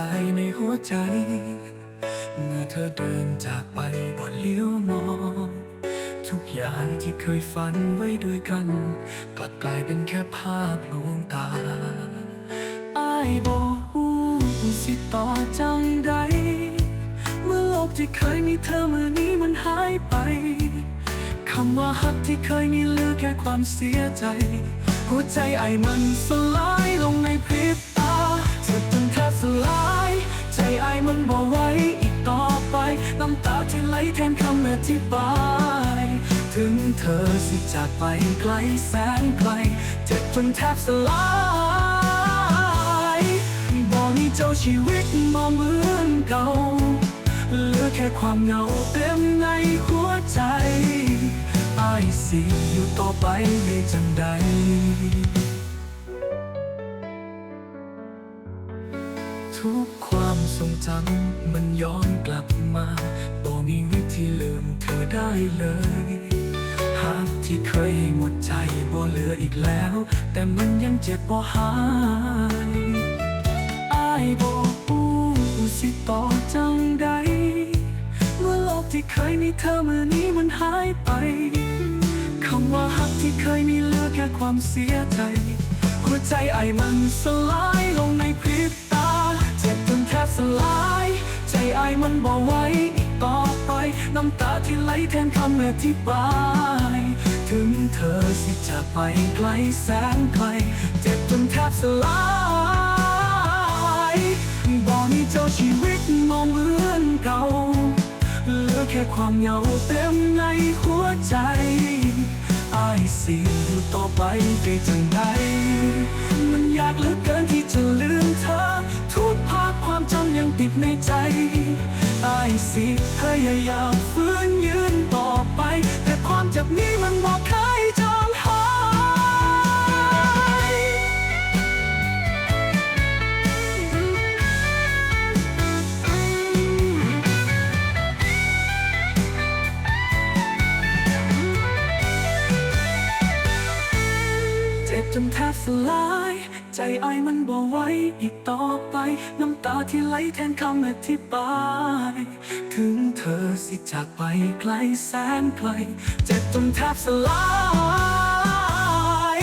เจ็บกันกันในหัวใจ เมื่อเธอเดินจากไปบ่เลี้ยวมอง ทุกอย่างที่เคยฝันไว้ด้วยกัน กลับกลายเป็นแค่ภาพลวงตาอายบอกสิต่อจังใด เมื่อโลกที่เคยมีเธอเมื่อนี้มันหายไปคำว่าฮักที่เคยมีเหลือแค่ความเสียใจ หัวใจไอ้มันสลายลงในพริบตาเธอจนแทบสลาย มันบ่ไหวอีกต่อไป น้ำตาที่ไหลแทนคำอธิบาย ถึงเธอสิจากไปไกลแสนไกล เจ็บจนแทบสลายบอกนี่เจ้าชีวิตมองเหมือนเก่าเหลือแค่ความเหงาเต็มในหัวใจไอายสิอยู่ต่อไปได้จังใดทุกความ ทรงจำมันย้อนกลับมาบอกมีวิธีลืมเธอได้เลย หากที่เคยหมดใจบ่เหลืออีกแล้ว แต่มันยังเจ็บบ่หายอายบอกอู้สิต่อจังใดเมื่อโลกที่เคยมีเธอเมื่อนี้มันหายไปคำว่าฮักที่เคยมีเหลือแค่ความเสียใจ หัวใจไอ้มันสลายลงในพริบ ลาย ใจไอมันบ่ไหวอีกต่อไป น้ำตาที่ไหลแทนคำอธิบาย ถึงเธอสิจากไปไกลแสนไกล เจ็บจนแทบสลายบอกนี่เจ้าชีวิตมองเหมือนเก่าเหลือแค่ความเหงาเต็มในหัวใจอายสิอยู่ต่อไปได้จังใดมันยากเหลือเกิน ในใจอายสิพยายามฟื้นยืนต่อไป แต่ความเจ็บนี้มันบอกเคยจางหายเจ็บจนแทบสลาย ใจไอ้ายมันบ่ไหวอีกต่อไป น้ำตาที่ไหลแทนคำอธิบาย ถึงเธอสิจากไปไกลแสนไกล เจ็บจนแทบสลาย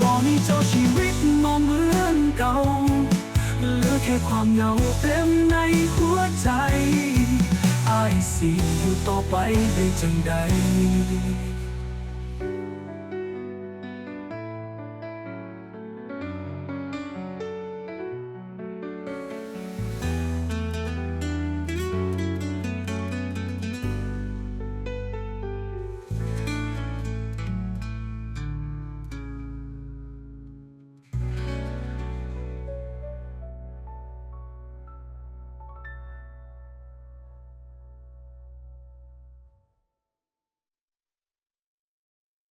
บอกนี่เจ้าชีวิตมองเหมือนเก่าเหลือแค่ความเหงาเต็มในหัวใจอายสิอยู่ต่อไปได้จังใด